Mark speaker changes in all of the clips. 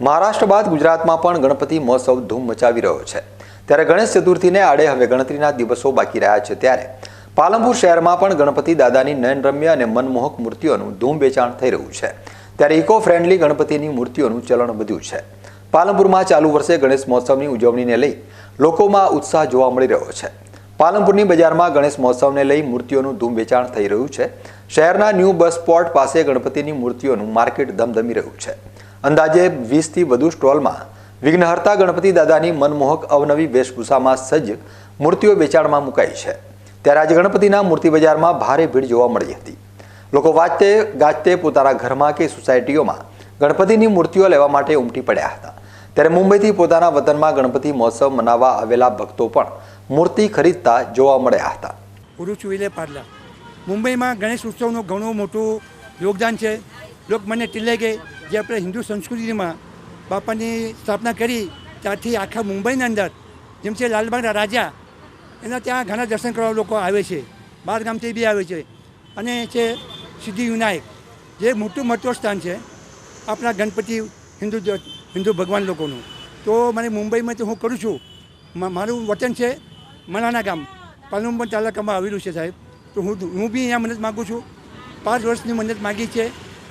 Speaker 1: મહારાષ્ટ્ર બાદ ગુજરાતમાં પણ ગણપતિ મહોત્સવ ધૂમ મચાવી રહ્યો છે. ત્યારે ગણેશ ચતુર્થીને આડે હવે ગણતરીના દિવસો બાકી રહ્યા છે ત્યારે પાલનપુર શહેરમાં પણ ગણપતિ દાદાની નયનરમ્ય અને મનમોહક મૂર્તિઓનું ધૂમ વેચાણ થઈ રહ્યું છે. ત્યારે ઇકો ફ્રેન્ડલી ગણપતિની મૂર્તિઓનું ચલણ વધ્યું છે. પાલનપુરમાં ચાલુ વર્ષે ગણેશ મહોત્સવની ઉજવણીને લઈ લોકોમાં ઉત્સાહ જોવા મળી રહ્યો છે. પાલનપુરની બજારમાં ગણેશ મહોત્સવને લઈ મૂર્તિઓનું ધૂમ વેચાણ થઈ રહ્યું છે. શહેરના ન્યૂ બસ સ્પોટ પાસે ગણપતિની મૂર્તિઓનું માર્કેટ ધમધમી રહ્યું છે. અંદાજે વીસથી વધુ સ્ટોલમાં વિઘ્નહર્તા ગણપતિ દાદાની મનમોહક અવનવી વેશભૂષામાં સજ્જ મૂર્તિઓ વેચાણમાં મુકાઈ છે. ત્યારે આજે ગણપતિના મૂર્તિ બજારમાં ભારે ભીડ જોવા મળી હતી. લોકો વાંચતે ગાજતે પોતાના ઘરમાં કે સોસાયટીઓમાં ગણપતિની મૂર્તિઓ લેવા માટે ઉમટી પડ્યા હતા. ત્યારે મુંબઈથી પોતાના વતનમાં ગણપતિ મહોત્સવ મનાવવા આવેલા ભક્તો પણ મૂર્તિ ખરીદતા જોવા મળ્યા હતા.
Speaker 2: પાર્લા મુંબઈમાં ગણેશ ઉત્સવનું ઘણું મોટું યોગદાન છે. લોકમાન્ય તિલકે જે આપણે હિન્દુ સંસ્કૃતિમાં બાપાની સ્થાપના કરી, ત્યાંથી આખા મુંબઈની અંદર, જેમ છે લાલબાગના રાજા, એના ત્યાં ઘણા દર્શન કરવા લોકો આવે છે. બહાર ગામથી બી આવે છે. અને છે સિદ્ધિ વિનાયક, જે મોટું મહત્વ સ્થાન છે આપણા ગણપતિ હિન્દુ હિન્દુ ભગવાન લોકોનું. તો મને મુંબઈમાં તો હું કરું છું મારું વતન છે મણાના ગામ. પાલનપુર તાલુકામાં આવેલું છે સાહેબ. તો હું હું બી અહીંયા મદદ માગું છું. પાંચ વર્ષની મદદ માગી છે.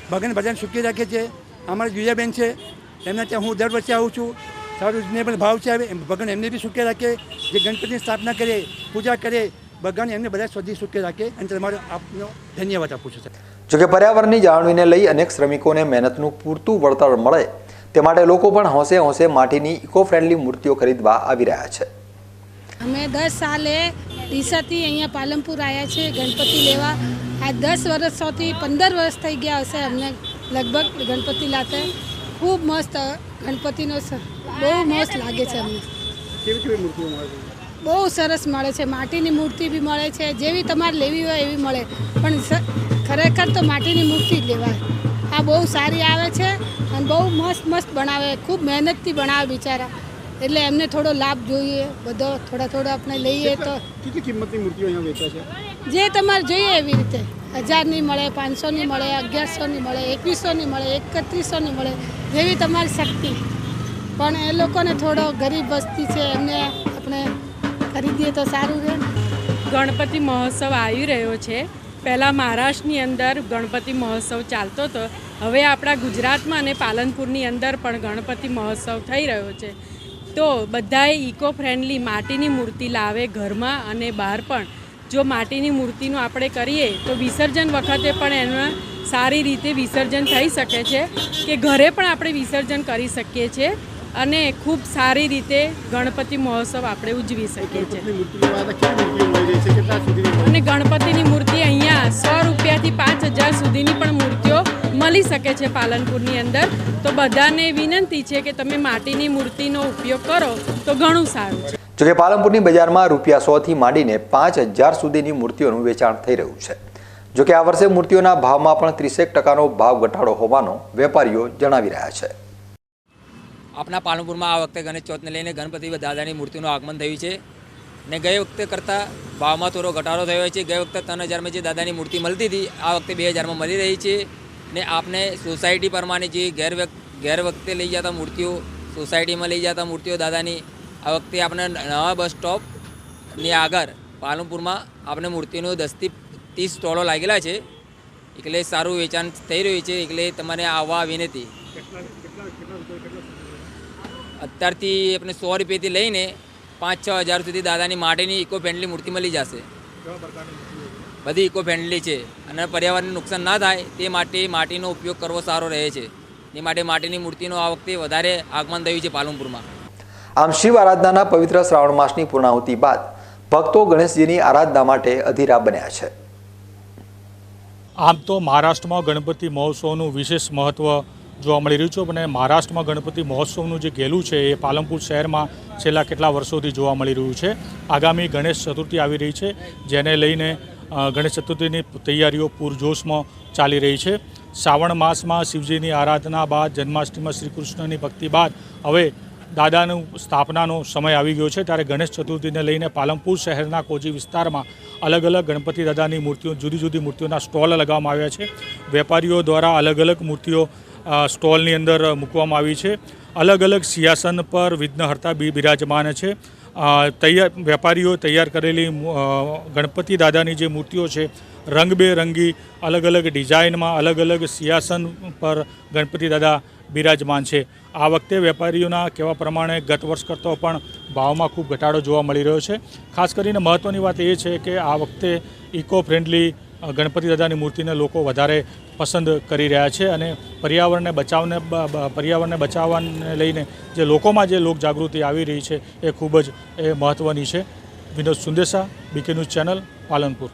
Speaker 2: ભગવાન ભજન સુખી રાખે છે. અમારા જુજાબેન છે એમના ત્યાં હું દર વર્ષે આવું છું. સારું રિઝનેબલ ભાવ છે આવે એમ ભગવાન એમને બી સુખી રાખે જે ગણપતિની સ્થાપના કરે પૂજા કરે ભગવાન એમને બધા સ્વધી સુખે રાખે. અને તમારો આપનો ધન્યવાદ આપું છું
Speaker 1: જોકે પર્યાવરણની જાળવણીને લઈ અનેક શ્રમિકોને મહેનતનું પૂરતું વળતર મળે તે માટે લોકો પણ હોંશે હોંશે માટીની ઇકો ફ્રેન્ડલી મૂર્તિઓ ખરીદવા આવી રહ્યા છે.
Speaker 3: અમે દસ સાલે ડીસાથી અહીંયા પાલનપુર આવ્યા છે ગણપતિ લેવા. આ દસ વર્ષોથી પંદર વર્ષ થઈ ગયા હશે અમને લગભગ ગણપતિ લાતે. ખૂબ મસ્ત ગણપતિનો બહુ મસ્ત લાગે છે અમને.
Speaker 2: કેવી કેવી મૂર્તિઓ મળે
Speaker 3: બહુ સરસ મળે છે. માટીની મૂર્તિ બી મળે છે. જેવી તમારે લેવી હોય એવી મળે. પણ ખરેખર તો માટીની મૂર્તિ જ લેવાય. આ બહુ સારી આવે છે અને બહુ મસ્ત મસ્ત બનાવે. ખૂબ મહેનતથી બનાવે બિચારા. એટલે એમને થોડો લાભ જોઈએ. બધો થોડા થોડા આપણે લઈએ તો
Speaker 2: કેટલી કિંમતની મૂર્તિઓ અહીંયા વેચાય છે?
Speaker 3: જે તમારે જોઈએ એવી રીતે. હજારની મળે, પાંચસોની મળે, અગિયારસોની મળે એકવીસોની મળે એકત્રીસોની મળે જેવી તમારી શક્તિ. પણ એ લોકોને થોડો ગરીબ વસ્તી છે, એમને આપણે ખરીદીએ તો સારું રહે.
Speaker 4: ગણપતિ મહોત્સવ આવી રહ્યો છે. પહેલાં મહારાષ્ટ્રની અંદર ગણપતિ મહોત્સવ ચાલતો હતો. હવે આપણા ગુજરાતમાં અને પાલનપુરની અંદર પણ ગણપતિ મહોત્સવ થઈ રહ્યો છે. તો બધાએ ઇકો ફ્રેન્ડલી માટીની મૂર્તિ લાવે ઘરમાં અને બહાર પણ. જો માટીની મૂર્તિનું આપણે કરીએ તો વિસર્જન વખતે પણ એનું સારી રીતે વિસર્જન થઈ શકે છે કે ઘરે પણ આપણે વિસર્જન કરી શકીએ છીએ અને ખૂબ સારી રીતે ગણપતિ મહોત્સવ આપણે ઉજવી શકીએ છીએ અને ગણપતિની મૂર્તિ અહીંયા સો રૂપિયાથી પાંચ હજાર સુધીની પણ મૂર્તિઓ મળી શકે છે પાલનપુરની અંદર. તો બધાને વિનંતી છે કે તમે માટીની મૂર્તિનો ઉપયોગ કરો તો ઘણું સારું છે.
Speaker 1: જોકે પાલનપુરની બજારમાં રૂપિયા સોથી માંડીને પાંચ હજાર સુધીની મૂર્તિઓનું વેચાણ થઈ રહ્યું છે. જોકે આ વર્ષે મૂર્તિઓના ભાવમાં પણ ત્રીસેક ટકાનો ભાવ ઘટાડો હોવાનો વેપારીઓ જણાવી રહ્યા છે.
Speaker 5: આપણા પાલનપુરમાં આ વખતે ગણેશ ચોથને લઈને ગણપતિ દાદાની મૂર્તિનું આગમન થયું છે ને ગઈ વખતે કરતાં ભાવમાં થોડો ઘટાડો થયો છે. ગઈ વખતે ત્રણ હજારમાં જે દાદાની મૂર્તિ મળતી હતી, આ વખતે બે હજારમાં મળી રહી છે ને આપને સોસાયટી પ્રમાણે જે ગેર ગેર વખતે લઈ જતા મૂર્તિઓ, સોસાયટીમાં લઈ જતા મૂર્તિઓ દાદાની આ વખતે આપણે નવા બસ સ્ટોપની આગળ પાલનપુરમાં આપણે મૂર્તિનું દસથી ત્રીસ સ્ટોલો લાગેલા છે. એટલે સારું વેચાણ થઈ રહ્યું છે. એટલે તમારે આવવા વિનંતી. અત્યારથી આપણે સો રૂપિયાથી લઈને પાંચ છ હજાર સુધી દાદાની માટેની ઇકો ફ્રેન્ડલી મૂર્તિ મળી જશે. બધી ઇકો ફ્રેન્ડલી છે. અને પર્યાવરણને નુકસાન ના થાય તે માટે માટીનો ઉપયોગ કરવો સારો રહે છે. એ માટે માટીની મૂર્તિનો આ વખતે વધારે આગમન થયું છે પાલનપુરમાં.
Speaker 1: આમ શિવ આરાધનાના પવિત્ર શ્રાવણ માસની પૂર્ણાહુતિ બાદ ભક્તો ગણેશજીની આરાધના માટે અધીરા બન્યા છે.
Speaker 6: આમ તો મહારાષ્ટ્રમાં ગણપતિ મહોત્સવનું વિશેષ મહત્ત્વ જોવા મળી રહ્યું છે અને મહારાષ્ટ્રમાં ગણપતિ મહોત્સવનું જે ગેલું છે એ પાલનપુર શહેરમાં છેલ્લા કેટલા વર્ષોથી જોવા મળી રહ્યું છે. આગામી ગણેશ ચતુર્થી આવી રહી છે, જેને લઈને ગણેશ ચતુર્થીની તૈયારીઓ પૂરજોશમાં ચાલી રહી છે. શ્રાવણ માસમાં શિવજીની આરાધના બાદ જન્માષ્ટમીમાં શ્રી કૃષ્ણની ભક્તિ બાદ હવે દાદાનું સ્થાપનાનો સમય આવી ગયો છે ત્યારે ગણેશ ચતુર્થીને લઈને પાલનપુર શહેરના કોજી વિસ્તારમાં અલગ અલગ ગણપતિ દાદાની મૂર્તિઓ, જુદી જુદી મૂર્તિઓના સ્ટોલ લગાવવામાં આવ્યા છે. વેપારીઓ દ્વારા અલગ અલગ મૂર્તિઓ સ્ટોલની અંદર મૂકવામાં આવી છે. અલગ અલગ સિંહાસન પર વિઘ્નહર્તા બી બિરાજમાન છે. તૈયાર, વેપારીઓ તૈયાર કરેલી ગણપતિ દાદાની જે મૂર્તિઓ છે, રંગબેરંગી, અલગ અલગ ડિઝાઇનમાં અલગ અલગ સિંહાસન પર ગણપતિ દાદા બિરાજમાન છે. આ વખતે વેપારીઓના કહેવા પ્રમાણે ગત વર્ષ કરતાં પણ ભાવમાં ખૂબ ઘટાડો જોવા મળી રહ્યો છે. ખાસ કરીને મહત્ત્વની વાત એ છે કે આ વખતે ઇકો ફ્રેન્ડલી ગણપતિ દાદાની મૂર્તિને લોકો વધારે પસંદ કરી રહ્યા છે અને પર્યાવરણને બચાવને પર્યાવરણને બચાવવાને લઈને જે લોકોમાં જે લોક જાગૃતિ આવી રહી છે એ ખૂબ જ, એ મહત્ત્વની છે. Vinod Sundesa, BK news channel Palanpur.